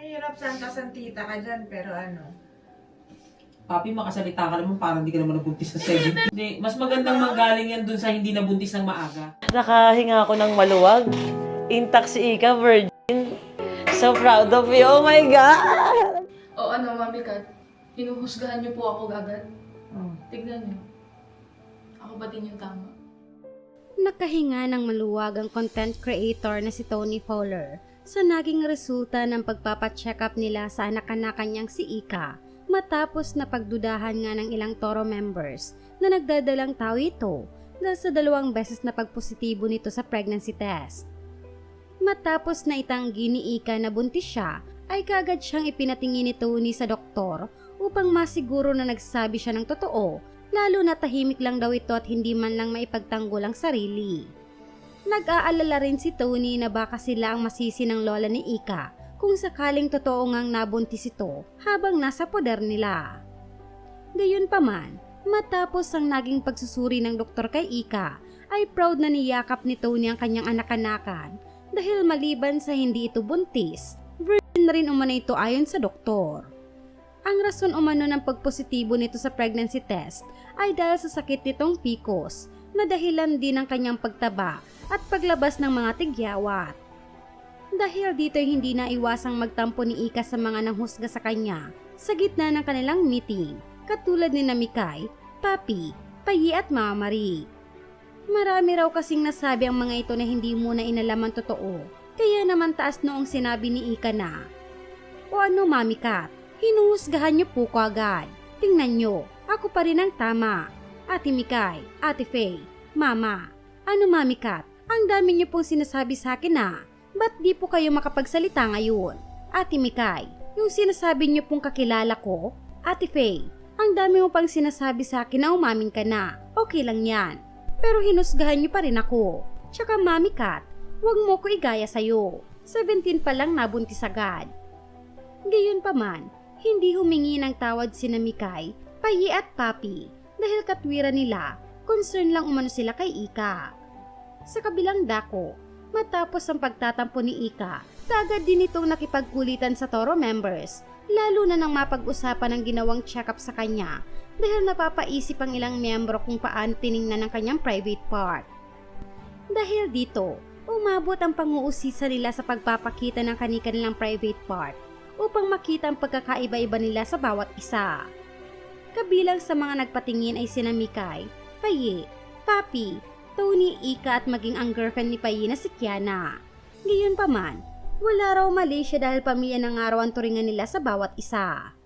Mahirap santa santita ka dyan, pero ano. Papi, makasalita ka naman parang hindi ka naman nabuntis sa 7. Hindi, mas magandang manggaling yan dun sa hindi nabuntis ng maaga. Nakahinga ako ng maluwag. Intact si Ika, virgin. So proud of you. Oh my God! O ano, Mami Kat, hinuhusgahan niyo po ako agad. Oh. Tignan niyo. Ako ba din yung tama? Nakahinga ng maluwag ang content creator na si Tony Fowler sa naging resulta ng pagpapacheck up nila sa anak-anakan niyang si Ika matapos na pagdudahan nga ng ilang Toro members na nagdadalang tao ito dahil sa dalawang beses na pagpositibo nito sa pregnancy test. Matapos na itanggi ni Ika na buntis siya, ay kagad siyang ipinatingin ni Tony sa doktor upang masiguro na nagsabi siya ng totoo lalo na tahimik lang daw ito at hindi man lang maipagtanggol ang sarili. Nag-aalala rin si Tony na baka sila ang masisi ng lola ni Ika kung sakaling totoo ngang nabuntis ito habang nasa poder nila. Gayunpaman, matapos ang naging pagsusuri ng doktor kay Ika, ay proud na niyakap ni Tony ang kanyang anak-anakan dahil maliban sa hindi ito buntis, virgin na rin umano ito ayon sa doktor. Ang rason umano ng pagpositibo nito sa pregnancy test ay dahil sa sakit nitong PCOS na dahilan din ng kanyang pagtaba at paglabas ng mga tigyawat. Dahil dito hindi na iwasang magtampo ni Ika sa mga nanghusga sa kanya sa gitna ng kanilang meeting katulad ni Namikay, Papi, Payi at Mama Marie. Marami raw kasing nasabi ang mga ito na hindi muna inalaman totoo kaya naman taas noong sinabi ni Ika na O ano Mami Kat, hinuhusgahan niyo po ko agad. Tingnan niyo, ako pa rin ang tama. Ate Mikay, Ate Faye, Mama. Ano Mami Kat, ang dami niyo pong sinasabi sa akin na. Ba't di po kayo makapagsalita ngayon? Ate Mikay, yung sinasabi niyo pong kakilala ko? Ate Faye, ang dami mo pang sinasabi sa akin na umamin ka na. Okay lang yan. Pero hinusgahan niyo pa rin ako. Tsaka Mami Kat, huwag mo ko igaya sa'yo. 17 pa lang nabuntis agad. Gayon pa man, hindi humingi ng tawad si Mikay, Payi at Papi dahil katwiran nila, concern lang umano sila kay Ika. Sa kabilang dako, matapos ang pagtatampo ni Ika, kagad din itong nakipagkulitan sa Toro members, lalo na nang mapag-usapan ang ginawang check-up sa kanya dahil napapaisip ang ilang miyembro kung paano tiningnan ang kanyang private part. Dahil dito, umabot ang panguusisa nila sa pagpapakita ng kanilang private part upang makita ang pagkakaiba-iba nila sa bawat isa. Kabilang sa mga nagpatingin ay sina Mikay, Paye, Papi, Tony, Ika at maging ang girlfriend ni Paye na si Kiana. Gayon pa man, wala raw mali siya dahil pamilya ng araw ang turingan nila sa bawat isa.